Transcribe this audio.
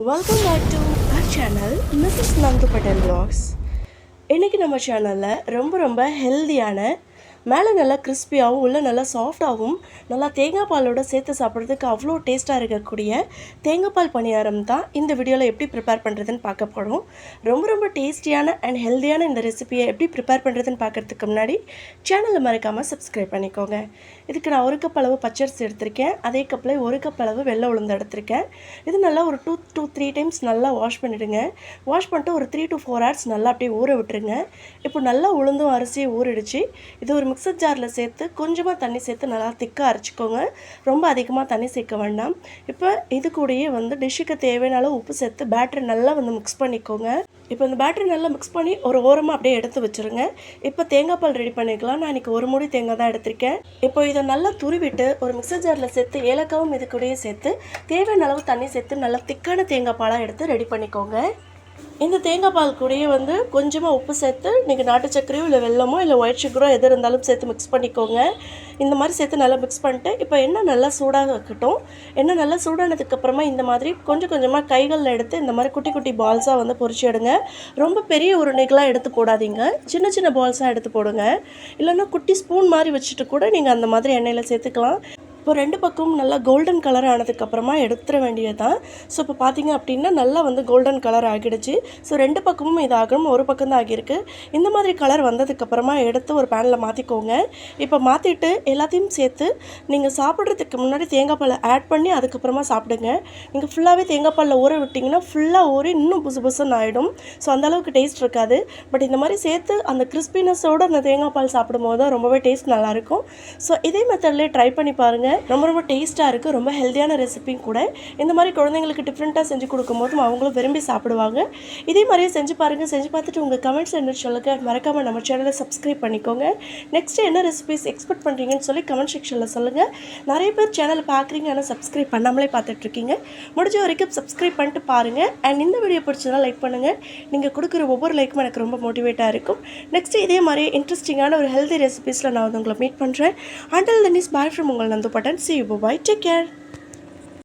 Welcome back to our channel Mrs Nandu Patel vlogs இன்றைக்கி நம்ம சேனலில் ரொம்ப ரொம்ப ஹெல்தியான மேலே நல்லா கிறிஸ்பியாகவும் உள்ள நல்லா சாஃப்டாகவும் நல்லா தேங்காய் பாலோட சேர்த்து சாப்பிட்றதுக்கு அவ்வளோ டேஸ்ட்டாக இருக்கக்கூடிய தேங்காய் பால் பணியாரம் தான் இந்த வீடியோவில் எப்படி ப்ரிப்பேர் பண்ணுறதுன்னு பார்க்க போகிறோம் ரொம்ப ரொம்ப டேஸ்டியான அண்ட் ஹெல்தியான இந்த ரெசிபியை எப்படி ப்ரிப்பேர் பண்ணுறதுன்னு பார்க்கறதுக்கு முன்னாடி சேனலை மறக்காமல் சப்ஸ்கிரைப் பண்ணிக்கோங்க. இதுக்கு நான் ஒரு கப் அளவு பச்சரிசி எடுத்திருக்கேன். அதே கப்பில் ஒரு கப் அளவு வெள்ளை உளுந்து எடுத்திருக்கேன். இது நல்லா ஒரு டூ டூ த்ரீ டைம்ஸ் நல்லா வாஷ் பண்ணிவிடுங்க வாஷ் பண்ணிட்டு ஒரு த்ரீ டு ஃபோர் ஹவர்ஸ் நல்லா அப்படியே ஊற விட்டுருங்க. இப்போ நல்லா உளுந்தும் அரிசியும் ஊறிடுச்சு. இது ஒரு மிக்சர் ஜாரில் சேர்த்து கொஞ்சமாக தண்ணி சேர்த்து நல்லா திக்காக அரைச்சிக்கோங்க. ரொம்ப அதிகமாக தண்ணி சேர்க்க வேண்டாம். இப்போ இது கூடயே வந்து டிஷ்ஷுக்கு தேவையான அளவு உப்பு சேர்த்து பேட்டரி நல்லா வந்து மிக்ஸ் பண்ணிக்கோங்க. இப்போ இந்த பேட்டரி நல்லா மிக்ஸ் பண்ணி ஒரு ஓரமாக அப்படியே எடுத்து வச்சுருங்க. இப்போ தேங்காய் பால் ரெடி பண்ணிக்கலாம். நான் இன்றைக்கி ஒரு மூடி தேங்காய் தான் எடுத்திருக்கேன். இப்போ இதை நல்லா துருவிட்டு ஒரு மிக்சர் ஜாரில் சேர்த்து ஏலக்காவும் இது கூடயே சேர்த்து தேவையான அளவு தண்ணி சேர்த்து நல்லா திக்கான தேங்காய் பாலாக எடுத்து ரெடி பண்ணிக்கோங்க. இந்த தேங்காய் பால் கூடயே வந்து கொஞ்சமாக உப்பு சேர்த்து நீங்கள் நாட்டு சர்க்கரையோ இல்லை வெல்லமோ இல்லை ஒயிட் சுகரோ எது இருந்தாலும் சேர்த்து மிக்ஸ் பண்ணிக்கோங்க. இந்த மாதிரி சேர்த்து நல்லா மிக்ஸ் பண்ணிட்டு இப்போ எண்ணெய் நல்லா சூடாக இருக்கட்டும். எண்ணெய் நல்லா சூடானதுக்கப்புறமா இந்த மாதிரி கொஞ்சம் கொஞ்சமாக கைகளில் எடுத்து இந்த மாதிரி குட்டி குட்டி பால்ஸாக வந்து பொறிச்சு எடுங்க. ரொம்ப பெரிய உருண்டைகளாக எடுத்து போடாதீங்க. சின்ன சின்ன பால்ஸாக எடுத்து போடுங்க. இல்லைன்னா குட்டி ஸ்பூன் மாதிரி வச்சுட்டு கூட நீங்கள் அந்த மாதிரி எண்ணெயில் சேர்த்துக்கலாம். இப்போ ரெண்டு பக்கமும் நல்லா கோல்டன் கலர் ஆனதுக்கப்புறமா எடுத்துட வேண்டியதுதான். ஸோ இப்போ பார்த்தீங்க அப்படின்னா நல்லா வந்து கோல்டன் கலர் ஆகிடுச்சு. ஸோ ரெண்டு பக்கமும் இது ஆகணும் ஒரு பக்கம் தான் ஆகியிருக்கு. இந்த மாதிரி கலர் வந்ததுக்கப்புறமா எடுத்து ஒரு பேனில் மாற்றிக்கோங்க இப்போ மாற்றிட்டு எல்லாத்தையும் சேர்த்து நீங்கள் சாப்பிட்றதுக்கு முன்னாடி தேங்காய் பாலை ஆட் பண்ணி அதுக்கப்புறமா சாப்பிடுங்க. நீங்கள் ஃபுல்லாகவே தேங்காய் பாலில் ஊற விட்டிங்கன்னா ஃபுல்லாக ஊறி இன்னும் புசு புசுன்னு ஆகிடும் ஸோ அந்தளவுக்கு டேஸ்ட் இருக்காது. பட் இந்த மாதிரி சேர்த்து அந்த கிறிஸ்பினஸோடு அந்த தேங்காய் பால் சாப்பிடும்போது தான் ரொம்பவே டேஸ்ட் நல்லாயிருக்கும் ஸோ இதே மெத்தட்லேயே ட்ரை பண்ணி பாருங்கள் ரொம்ப ரொம்ப டேஸ்ட்டாக இருக்குது ரொம்ப ஹெல்த்தியான ரெசிபியும் கூட. இந்த மாதிரி குழந்தைங்களுக்கு டிஃப்ரெண்ட்டாக செஞ்சு கொடுக்கும்போதும் அவங்களும் விரும்பி சாப்பிடுவாங்க. இதே மாதிரியே செஞ்சு பாருங்கள் செஞ்சு பார்த்துட்டு உங்கள் கமெண்ட்ஸ் என்ன சொல்லுங்க. மறக்காமல் நம்ம சேனலை சப்ஸ்கிரைப் பண்ணிக்கோங்க. நெக்ஸ்ட்டு என்ன ரெசிபிஸ் எக்ஸ்பெக்ட் பண்ணுறீங்கன்னு சொல்லி கமெண்ட் செக்ஷனில் சொல்லுங்கள் நிறைய பேர் சேனலை பார்க்குறீங்க. ஆனால் சப்ஸ்கிரைப் பண்ணாமலே பார்த்துட்ருக்கீங்க முடிஞ்ச வரைக்கும் சப்ஸ்கிரைப் பண்ணிட்டு பாருங்கள் அண்ட் இந்த வீடியோ பிடிச்சதுனா லைக் பண்ணுங்கள் நீங்கள் கொடுக்குற ஒவ்வொரு லைக்கும் எனக்கு ரொம்ப மோட்டிவேட்டாக இருக்கும். நெக்ஸ்ட்டு இதே மாதிரி இன்ட்ரெஸ்டிங்கான ஒரு ஹெல்தி ரெசிபீஸில் நான் வந்து உங்களை மீட் பண்ணுறேன் அண்டல் தனிஸ் பாய் ஃப்ரம் உங்கள் Nandu And See you. Bye bye. Take care.